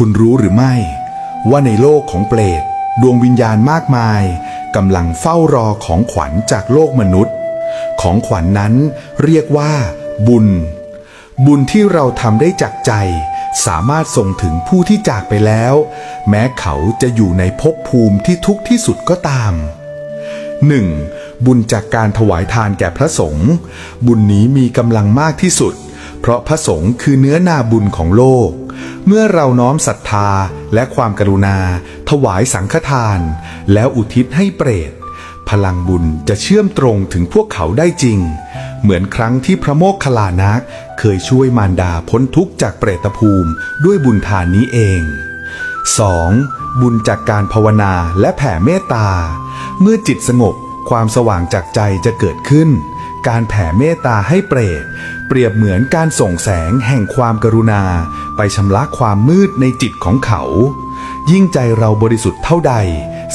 คุณรู้หรือไม่ ว่าในโลกของเปรตดวงวิญญาณมากมายกำลังเฝ้ารอของขวัญจากโลกมนุษย์ ของขวัญนนั้นเรียกว่า บุญ บุญที่เราทำได้จากใจ สามารถส่งถึงผู้ที่จากไปแล้ว แม้เขาจะอยู่ในภพภูมิที่ทุกข์ที่สุดก็ตาม 1. บุญจากการถวายทานแก่พระสงฆ์บุญนี้มีกำลังมากที่สุด เพราะพระสงฆ์คือเนื้อนาบุญของโลก เมื่อเราน้อมศรัทธาและความกรุณา ถวายสังฆทาน แล้วอุทิศให้เปรต พลังบุญจะเชื่อมตรงถึงพวกเขาได้จริง เหมือนครั้งที่พระโมคคัลลานักเคยช่วยมารดาพ้นทุกข์จากเปรตภูมิด้วยบุญทานนี้เอง 2. บุญจากการภาวนาและแผ่เมตตา เมื่อจิตสงบความสว่างจากใจจะเกิดขึ้น การแผ่เมตตาให้เปรต เปรียบเหมือนการส่งแสงแห่งความกรุณา ไปชำระความมืดในจิตของเขา ยิ่งใจเราบริสุทธิ์เท่าใด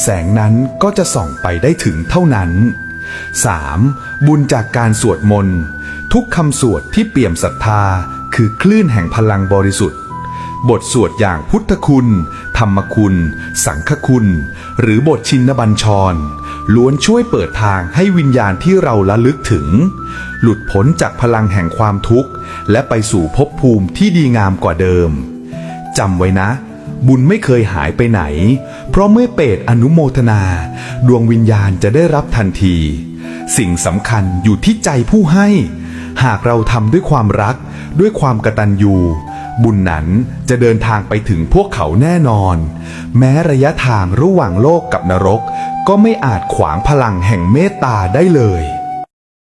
แสงนั้นก็จะส่องไปได้ถึงเท่านั้น 3. บุญจากการสวดมนต์ ทุกคำสวดที่เปี่ยมศรัทธา คือคลื่นแห่งพลังบริสุทธิ์ บทสวดอย่างพุทธคุณ ธรรมคุณ สังฆคุณ หรือบทชินบัญชร ล้วนช่วยเปิดทางให้วิญญาณที่เราละลึกถึง หลุดพ้นจากพลังแห่งความทุกข์ และไปสู่ภพภูมิที่ดีงามกว่าเดิมจำไว้นะ บุญไม่เคยหายไปไหน เพราะเมื่อเปรตอนุโมทนา ดวงวิญญาณจะได้รับทันที สิ่งสำคัญอยู่ที่ใจผู้ให้ หากเราทำด้วยความรักด้วยความกตัญญู บุญนั้นจะเดินทางไปถึงพวกเขาแน่นอน แม้ระยะทางระหว่างโลกกับนรก ก็ไม่อาจขวางพลังแห่งเมตตาได้เลย